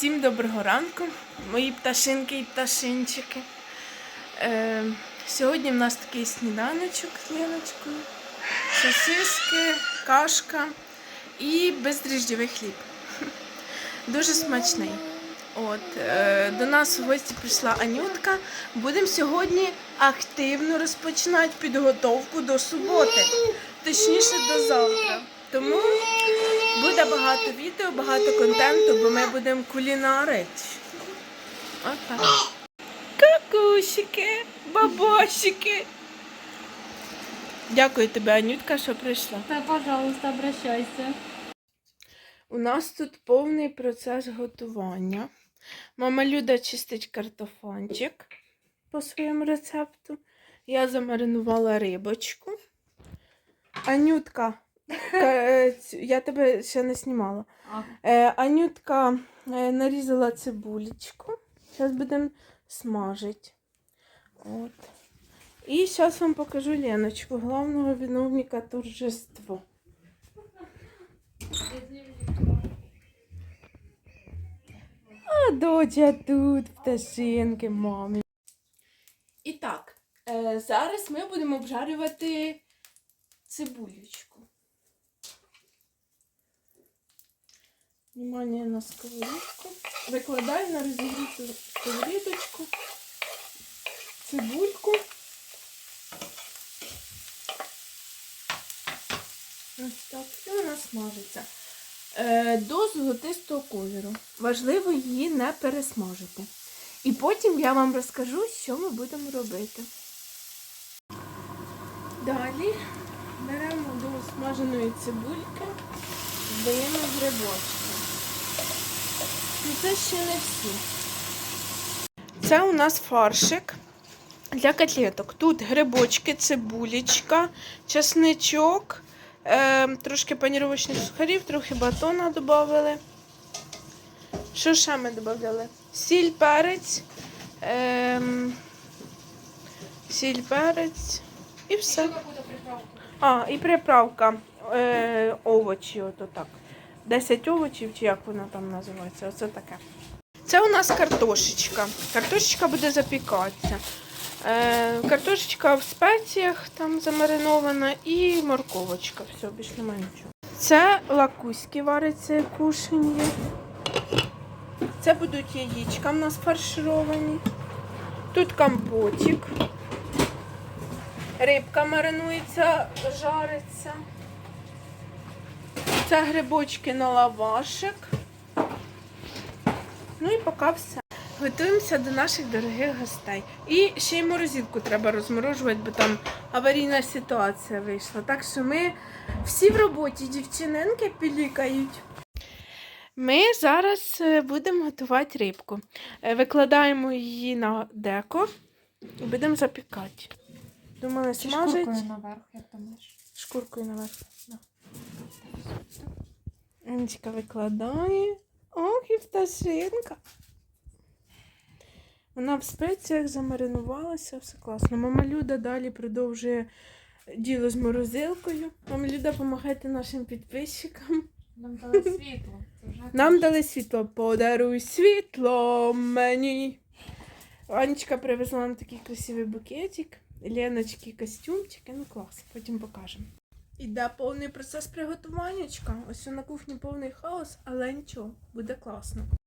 Всім доброго ранку, мої пташинки і пташинчики. Е, сьогодні в нас такий сніданочок з Леночкою. Сосиски, кашка і бездріжджовий хліб. Дуже смачний. От, е, до нас в гості прийшла Анютка. Будемо сьогодні активно розпочинати підготовку до суботи, точніше до завтра. Тому буде багато відео, багато контенту, бо ми будемо кулінарити. Отак. Кукусики, бабосики. Дякую тобі, Анютка, що прийшла. Да, пожалуйста, обращайся. У нас тут повний процес готування. Мама Люда чистить картофанчик по своєму рецепту. Я замаринувала рибочку. Анютка, я тебе ще не знімала. Е, Анютка е, нарізала цибулечку. Зараз будемо смажити. От. І зараз вам покажу Леночку, главного виновника торжества. А доча тут, пташинки, мамі. І так, е, зараз ми будемо обжарювати цибулечку. Внимание на сковорідку. Викладаю на розігріту сковорідочку, цибульку. Ось так, і вона смажиться. Е, до золотистого кольору. Важливо її не пересмажити. І потім я вам розкажу, що ми будемо робити. Далі беремо до смаженої цибульки, додаємо грибочки. І це ще не всі. Це у нас фаршик для котлеток. Тут грибочки, цибулечка, чесничок, е, трошки паніровочних сухарів, трохи батона додали. Що ще ми додали? Сіль, перець, ем, сіль, перець і все. А, і приправка е, овочі, ото так. 10 овочів, чи як вона там називається, оце таке. Це у нас картошечка. Картошечка буде запікатися. Е, картошечка в спеціях там замаринована і морковочка. Все, більш немає нічого. Це лакуськи вариться кушені. Це будуть яєчка в нас фаршировані. Тут компотик. Рибка маринується, жариться. Це грибочки на лавашик. Ну і поки все. Готуємося до наших дорогих гостей. І ще й морозилку треба розморожувати, бо там аварійна ситуація вийшла. Так що ми всі в роботі, дівчиненки пілікають. Ми зараз е, будемо готувати рибку. Е, Викладаємо її на деко і будемо запікати. Думали, смажить. шкуркою наверх, як думаєш? Шкуркою наверх. Да. Анечка викладає. Ох, і пташинка. Вона в спеціях замаринувалася, все класно. Мама Люда далі продовжує діло з морозилкою. Мама Люда, допомагайте нашим підписчикам. Нам дали світло. Вже Нам дали світло. Подаруй світло мені. Анечка привезла нам такий красивий букетик. Леночки костюмчики. Ну клас, потім покажемо. Іде повний процес приготуваннячка. Ось на кухні повний хаос, але нічого, буде класно.